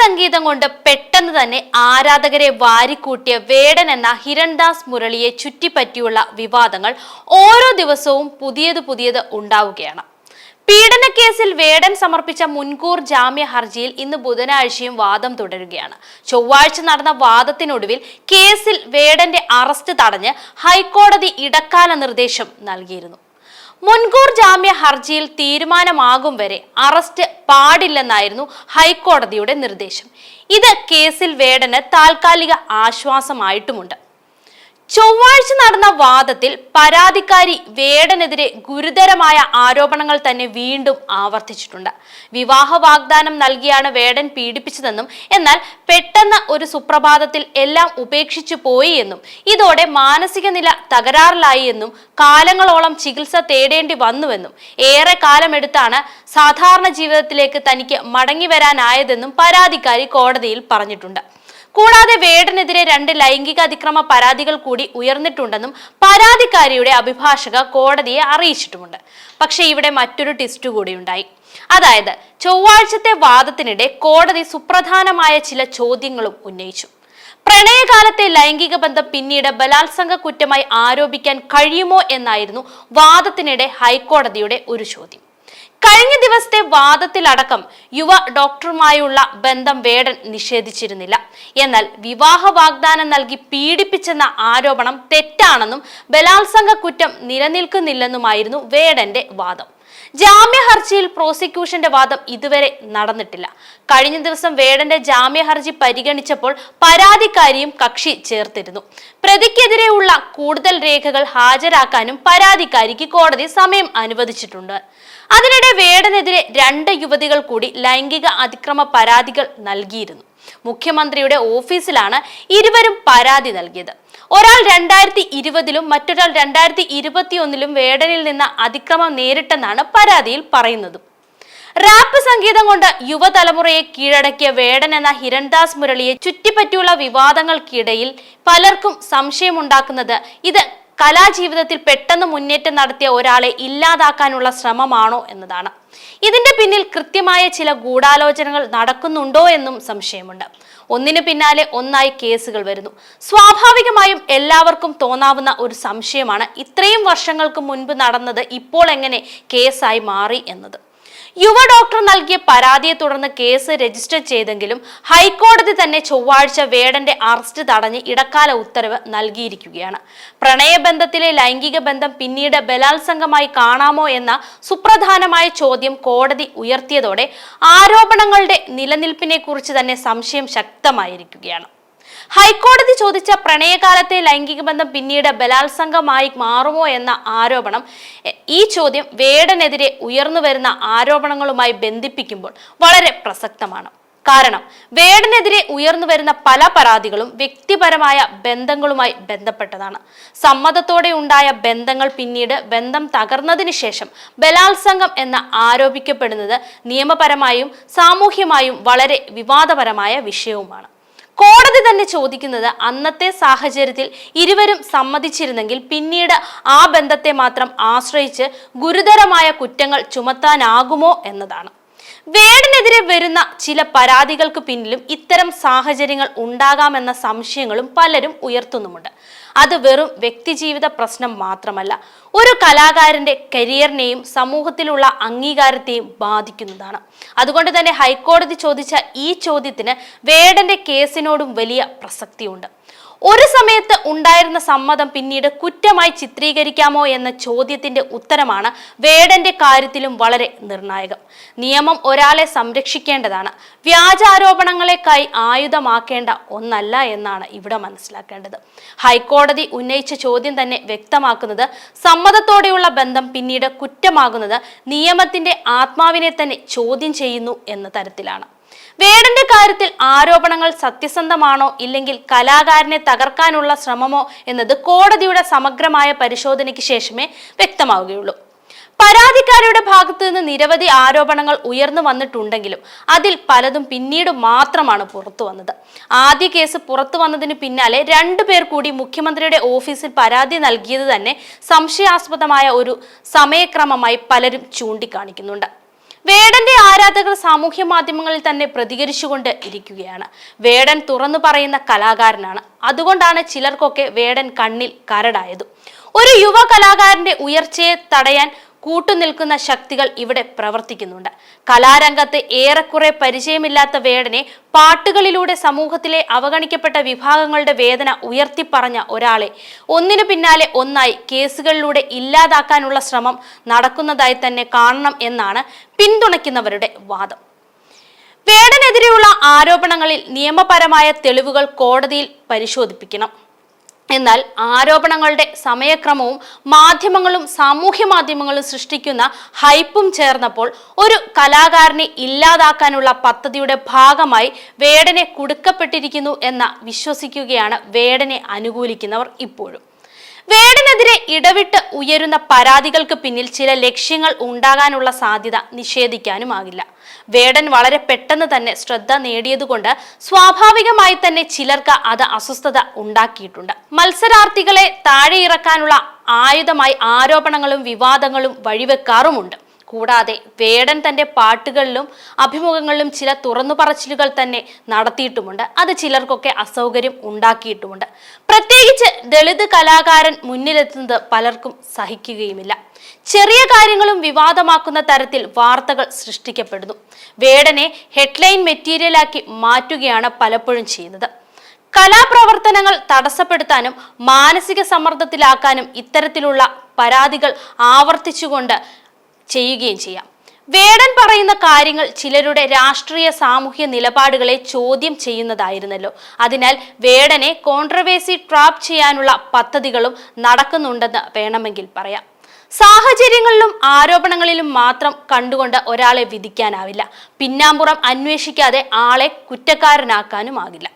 സംഗീതം കൊണ്ട് പെട്ടെന്ന് തന്നെ ആരാധകരെ വാരിക്കൂട്ടിയ വേടൻ എന്ന ഹിരൺദാസ് മുരളിയെ ചുറ്റിപ്പറ്റിയുള്ള വിവാദങ്ങൾ ഓരോ ദിവസവും പുതിയത് പുതിയത് ഉണ്ടാവുകയാണ്. പീഡനക്കേസിൽ വേടൻ സമർപ്പിച്ച മുൻകൂർ ജാമ്യ ഹർജിയിൽ ഇന്ന് ബുധനാഴ്ചയും വാദം തുടരുകയാണ്. ചൊവ്വാഴ്ച നടന്ന വാദത്തിനൊടുവിൽ കേസിൽ വേടന്റെ അറസ്റ്റ് തടഞ്ഞ് ഹൈക്കോടതി ഇടക്കാല നിർദ്ദേശം നൽകിയിരുന്നു. മുൻകൂർ ജാമ്യ ഹർജിയിൽ തീരുമാനമാകും വരെ അറസ്റ്റ് പാടില്ലെന്നായിരുന്നു ഹൈക്കോടതിയുടെ നിർദ്ദേശം. ഇത് കേസിൽ വേടന് താൽക്കാലിക ആശ്വാസമായിട്ടുമുണ്ട്. ചൊവ്വാഴ്ച നടന്ന വാദത്തിൽ പരാതിക്കാരി വേടനെതിരെ ഗുരുതരമായ ആരോപണങ്ങൾ തന്നെ വീണ്ടും ആവർത്തിച്ചിട്ടുണ്ട്. വിവാഹ വാഗ്ദാനം നൽകിയാണ് വേടൻ പീഡിപ്പിച്ചതെന്നും എന്നാൽ പെട്ടെന്ന് ഒരു സുപ്രഭാതത്തിൽ എല്ലാം ഉപേക്ഷിച്ചു പോയി എന്നും ഇതോടെ മാനസിക നില തകരാറിലായി എന്നും കാലങ്ങളോളം ചികിത്സ തേടേണ്ടി വന്നുവെന്നും ഏറെ കാലമെടുത്താണ് സാധാരണ ജീവിതത്തിലേക്ക് തനിക്ക് മടങ്ങി വരാനായതെന്നും പരാതിക്കാരി കോടതിയിൽ പറഞ്ഞിട്ടുണ്ട്. കൂടാതെ വേടനെതിരെ രണ്ട് ലൈംഗിക അതിക്രമ പരാതികൾ കൂടി ഉയർന്നിട്ടുണ്ടെന്നും പരാതിക്കാരിയുടെ അഭിഭാഷക കോടതിയെ അറിയിച്ചിട്ടുമുണ്ട്. പക്ഷേ ഇവിടെ മറ്റൊരു ടെസ്റ്റ് കൂടി ഉണ്ടായി. അതായത് ചൊവ്വാഴ്ചത്തെ വാദത്തിനിടെ കോടതി സുപ്രധാനമായ ചില ചോദ്യങ്ങളും ഉന്നയിച്ചു. പ്രണയകാലത്തെ ലൈംഗിക ബന്ധം പിന്നീട് ബലാത്സംഗ കുറ്റമായി ആരോപിക്കാൻ കഴിയുമോ എന്നായിരുന്നു വാദത്തിനിടെ ഹൈക്കോടതിയുടെ ഒരു ചോദ്യം. കഴിഞ്ഞ ദിവസത്തെ വാദത്തിലടക്കം യുവ ഡോക്ടറുമായുള്ള ബന്ധം വേടൻ നിഷേധിച്ചിരുന്നില്ല. എന്നാൽ വിവാഹ വാഗ്ദാനം നൽകി പീഡിപ്പിച്ചെന്ന ആരോപണം തെറ്റാണെന്നും ബലാത്സംഗ കുറ്റം നിലനിൽക്കുന്നില്ലെന്നുമായിരുന്നു വേടന്റെ വാദം. ജാമ്യ ഹർജിയിൽ പ്രോസിക്യൂഷന്റെ വാദം ഇതുവരെ നടന്നിട്ടില്ല. കഴിഞ്ഞ ദിവസം വേടന്റെ ജാമ്യ ഹർജി പരിഗണിച്ചപ്പോൾ പരാതിക്കാരിയും കക്ഷി ചേർത്തിരുന്നു. പ്രതിക്കെതിരെയുള്ള കൂടുതൽ രേഖകൾ ഹാജരാക്കാനും പരാതിക്കാരിക്ക് കോടതി സമയം അനുവദിച്ചിട്ടുണ്ട്. അതിനിടെ വേടനെതിരെ രണ്ട് യുവതികൾ കൂടി ലൈംഗിക അതിക്രമ പരാതികൾ നൽകിയിരുന്നു. മുഖ്യമന്ത്രിയുടെ ഓഫീസിലാണ് ഇരുവരും പരാതി നൽകിയത്. ഒരാൾ രണ്ടായിരത്തി ഇരുപതിലും മറ്റൊരാൾ രണ്ടായിരത്തി ഇരുപത്തി ഒന്നിലും വേടനിൽ നിന്ന് അതിക്രമം നേരിട്ടെന്നാണ് പരാതിയിൽ പറയുന്നത്. റാപ്പ് സംഗീതം കൊണ്ട് യുവതലമുറയെ കീഴടക്കിയ വേടൻ എന്ന ഹിരൺദാസ് മുരളിയെ ചുറ്റിപ്പറ്റിയുള്ള വിവാദങ്ങൾക്കിടയിൽ പലർക്കും സംശയമുണ്ടാക്കുന്നത് ഇത് കലാജീവിതത്തിൽ പെട്ടെന്ന് മുന്നേറ്റം നടത്തിയ ഒരാളെ ഇല്ലാതാക്കാനുള്ള ശ്രമമാണോ എന്നതാണ്. ഇതിന്റെ പിന്നിൽ കൃത്യമായ ചില ഗൂഢാലോചനകൾ നടക്കുന്നുണ്ടോ എന്നും സംശയമുണ്ട്. ഒന്നിനു പിന്നാലെ ഒന്നായി കേസുകൾ വരുന്നു. സ്വാഭാവികമായും എല്ലാവർക്കും തോന്നാവുന്ന ഒരു സംശയമാണ് ഇത്രയും വർഷങ്ങൾക്ക് മുൻപ് നടന്നത് ഇപ്പോൾ എങ്ങനെ കേസായി മാറി എന്നത്. യുവ ഡോക്ടർ നൽകിയ പരാതിയെ തുടർന്ന് കേസ് രജിസ്റ്റർ ചെയ്തെങ്കിലും ഹൈക്കോടതി തന്നെ ചൊവ്വാഴ്ച വേടന്റെ അറസ്റ്റ് തടഞ്ഞ് ഇടക്കാല ഉത്തരവ് നൽകിയിരിക്കുകയാണ്. പ്രണയബന്ധത്തിലെ ലൈംഗിക ബന്ധം പിന്നീട് ബലാത്സംഗമായി കാണാമോ എന്ന സുപ്രധാനമായ ചോദ്യം കോടതി ഉയർത്തിയതോടെ ആരോപണങ്ങളുടെ നിലനിൽപ്പിനെ കുറിച്ച് തന്നെ സംശയം ശക്തമായിരിക്കുകയാണ്. ഹൈക്കോടതി ചോദിച്ച പ്രണയകാലത്തെ ലൈംഗിക ബന്ധം പിന്നീട് ബലാത്സംഗമായി മാറുമോ എന്ന ആരോപണം ഈ ചോദ്യം വേടനെതിരെ ഉയർന്നു വരുന്ന ആരോപണങ്ങളുമായി ബന്ധിപ്പിക്കുമ്പോൾ വളരെ പ്രസക്തമാണ്. കാരണം വേടനെതിരെ ഉയർന്നു വരുന്ന പല പരാതികളും വ്യക്തിപരമായ ബന്ധങ്ങളുമായി ബന്ധപ്പെട്ടതാണ്. സമ്മതത്തോടെ ഉണ്ടായ ബന്ധങ്ങൾ പിന്നീട് ബന്ധം തകർന്നതിന് ശേഷം ബലാത്സംഗം എന്ന് ആരോപിക്കപ്പെടുന്നത് നിയമപരമായും സാമൂഹ്യമായും വളരെ വിവാദപരമായ വിഷയവുമാണ്. കോടതി തന്നെ ചോദിക്കുന്നത് അന്നത്തെ സാഹചര്യത്തിൽ ഇരുവരും സമ്മതിച്ചിരുന്നെങ്കിൽ പിന്നീട് ആ ബന്ധത്തെ മാത്രം ആശ്രയിച്ച് ഗുരുതരമായ കുറ്റങ്ങൾ ചുമത്താനാകുമോ എന്നതാണ്. വേടനെതിരെ വരുന്ന ചില പരാതികൾക്ക് പിന്നിലും ഇത്തരം സാഹചര്യങ്ങൾ ഉണ്ടാകാമെന്ന സംശയങ്ങളും പലരും ഉയർത്തുന്നുമുണ്ട്. അത് വെറും വ്യക്തിജീവിത പ്രശ്നം മാത്രമല്ല ഒരു കലാകാരന്റെ കരിയറിനെയും സമൂഹത്തിലുള്ള അംഗീകാരത്തെയും ബാധിക്കുന്നതാണ്. അതുകൊണ്ട് തന്നെ ഹൈക്കോടതി ചോദിച്ച ഈ ചോദ്യത്തിന് വേടന്റെ കേസിനോടും വലിയ പ്രസക്തിയുണ്ട്. ഒരു സമയത്ത് ഉണ്ടായിരുന്ന സമ്മതം പിന്നീട് കുറ്റമായി ചിത്രീകരിക്കാമോ എന്ന ചോദ്യത്തിന്റെ ഉത്തരമാണ് വേടന്റെ കാര്യത്തിലും വളരെ നിർണായകം. നിയമം ഒരാളെ സംരക്ഷിക്കേണ്ടതാണ്. വ്യാജാരോപണങ്ങളെക്കായി ആയുധമാക്കേണ്ട ഒന്നല്ല എന്നാണ് ഇവിടെ മനസ്സിലാക്കേണ്ടത്. ഹൈക്കോടതി ഉന്നയിച്ച ചോദ്യം തന്നെ വ്യക്തമാക്കുന്നത് സമ്മതത്തോടെയുള്ള ബന്ധം പിന്നീട് കുറ്റമാകുന്നത് നിയമത്തിന്റെ ആത്മാവിനെ തന്നെ ചോദ്യം ചെയ്യുന്നു എന്ന തരത്തിലാണ്. വേടന്റെ കാര്യത്തിൽ ആരോപണങ്ങൾ സത്യസന്ധമാണോ ഇല്ലെങ്കിൽ കലാകാരനെ തകർക്കാനുള്ള ശ്രമമോ എന്നത് കോടതിയുടെ സമഗ്രമായ പരിശോധനയ്ക്ക് ശേഷമേ വ്യക്തമാവുകയുള്ളൂ. പരാതിക്കാരുടെ ഭാഗത്തു നിന്ന് നിരവധി ആരോപണങ്ങൾ ഉയർന്നു വന്നിട്ടുണ്ടെങ്കിലും അതിൽ പലതും പിന്നീട് മാത്രമാണ് പുറത്തു വന്നത്. ആദ്യ കേസ് പുറത്തു വന്നതിന് പിന്നാലെ രണ്ടു പേർ കൂടി മുഖ്യമന്ത്രിയുടെ ഓഫീസിൽ പരാതി നൽകിയത് തന്നെ സംശയാസ്പദമായ ഒരു സമയക്രമമായി പലരും ചൂണ്ടിക്കാണിക്കുന്നുണ്ട്. വേടന്റെ ആരാധകർ സാമൂഹ്യ മാധ്യമങ്ങളിൽ തന്നെ പ്രതികരിച്ചുകൊണ്ട് ഇരിക്കുകയാണ്. വേടൻ തുറന്നു പറയുന്ന കലാകാരനാണ്. അതുകൊണ്ടാണ് ചിലർക്കൊക്കെ വേടൻ കണ്ണിൽ കരടായത്. ഒരു യുവ കലാകാരന്റെ ഉയർച്ചയെ തടയാൻ കൂട്ടുനിൽക്കുന്ന ശക്തികൾ ഇവിടെ പ്രവർത്തിക്കുന്നുണ്ട്. കലാരംഗത്ത് ഏറെക്കുറെ പരിചയമില്ലാത്ത വേടനെ പാട്ടുകളിലൂടെ സമൂഹത്തിലെ അവഗണിക്കപ്പെട്ട വിഭാഗങ്ങളുടെ വേദന ഉയർത്തിപ്പറഞ്ഞ ഒരാളെ ഒന്നിനു പിന്നാലെ ഒന്നായി കേസുകളിലൂടെ ഇല്ലാതാക്കാനുള്ള ശ്രമം നടക്കുന്നതായി തന്നെ കാണണം എന്നാണ് പിന്തുണയ്ക്കുന്നവരുടെ വാദം. വേടനെതിരെയുള്ള ആരോപണങ്ങളിൽ നിയമപരമായ തെളിവുകൾ കോടതിയിൽ പരിശോധിപ്പിക്കണം. എന്നാൽ ആരോപണങ്ങളുടെ സമയക്രമവും മാധ്യമങ്ങളും സാമൂഹ്യ മാധ്യമങ്ങളും സൃഷ്ടിക്കുന്ന ഹൈപ്പും ചേർന്നപ്പോൾ ഒരു കലാകാരനെ ഇല്ലാതാക്കാനുള്ള പദ്ധതിയുടെ ഭാഗമായി വേടനെ കുടുക്കപ്പെട്ടിരിക്കുന്നു എന്ന വിശ്വസിക്കുകയാണ് വേടനെ അനുകൂലിക്കുന്നവർ ഇപ്പോഴും. ഇടവിട്ട് ഉയരുന്ന പരാതികൾക്ക് പിന്നിൽ ചില ലക്ഷ്യങ്ങൾ ഉണ്ടാകാനുള്ള സാധ്യത നിഷേധിക്കാനുമാകില്ല. വേടൻ വളരെ പെട്ടെന്ന് തന്നെ ശ്രദ്ധ നേടിയതുകൊണ്ട് സ്വാഭാവികമായി തന്നെ ചിലർക്ക് അത് അസ്വസ്ഥത ഉണ്ടാക്കിയിട്ടുണ്ട്. മത്സരാർത്ഥികളെ താഴെയിറക്കാനുള്ള ആയുധമായി ആരോപണങ്ങളും വിവാദങ്ങളും വഴിവെക്കാറുമുണ്ട്. കൂടാതെ വേടൻ തന്റെ പാട്ടുകളിലും അഭിമുഖങ്ങളിലും ചില തുറന്നു പറച്ചിലുകൾ തന്നെ നടത്തിയിട്ടുമുണ്ട്. അത് ചിലർക്കൊക്കെ അസൗകര്യം ഉണ്ടാക്കിയിട്ടുമുണ്ട്. പ്രത്യേകിച്ച് ദളിത് കലാകാരൻ മുന്നിലെത്തുന്നത് പലർക്കും സഹിക്കുകയുമില്ല. ചെറിയ കാര്യങ്ങളും വിവാദമാക്കുന്ന തരത്തിൽ വാർത്തകൾ സൃഷ്ടിക്കപ്പെടുന്നു. വേടനെ ഹെഡ്ലൈൻ മെറ്റീരിയലാക്കി മാറ്റുകയാണ് പലപ്പോഴും ചെയ്യുന്നത്. കലാപ്രവർത്തനങ്ങൾ തടസ്സപ്പെടുത്താനും മാനസിക സമ്മർദ്ദത്തിലാക്കാനും ഇത്തരത്തിലുള്ള പരാതികൾ ആവർത്തിച്ചുകൊണ്ട് ചെയ്യുകയും ചെയ്യാം. വേടൻ പറയുന്ന കാര്യങ്ങൾ ചിലരുടെ രാഷ്ട്രീയ സാമൂഹ്യ നിലപാടുകളെ ചോദ്യം ചെയ്യുന്നതായിരുന്നല്ലോ. അതിനാൽ വേടനെ കോൺട്രവേഴ്സി ട്രാപ്പ് ചെയ്യാനുള്ള പദ്ധതികളും നടക്കുന്നുണ്ടെന്ന് വേണമെങ്കിൽ പറയാം. സാഹചര്യങ്ങളിലും ആരോപണങ്ങളിലും മാത്രം കണ്ടുകൊണ്ട് ഒരാളെ വിധിക്കാനാവില്ല. പിന്നാമ്പുറം അന്വേഷിക്കാതെ ആളെ കുറ്റക്കാരനാക്കാനുമാകില്ല.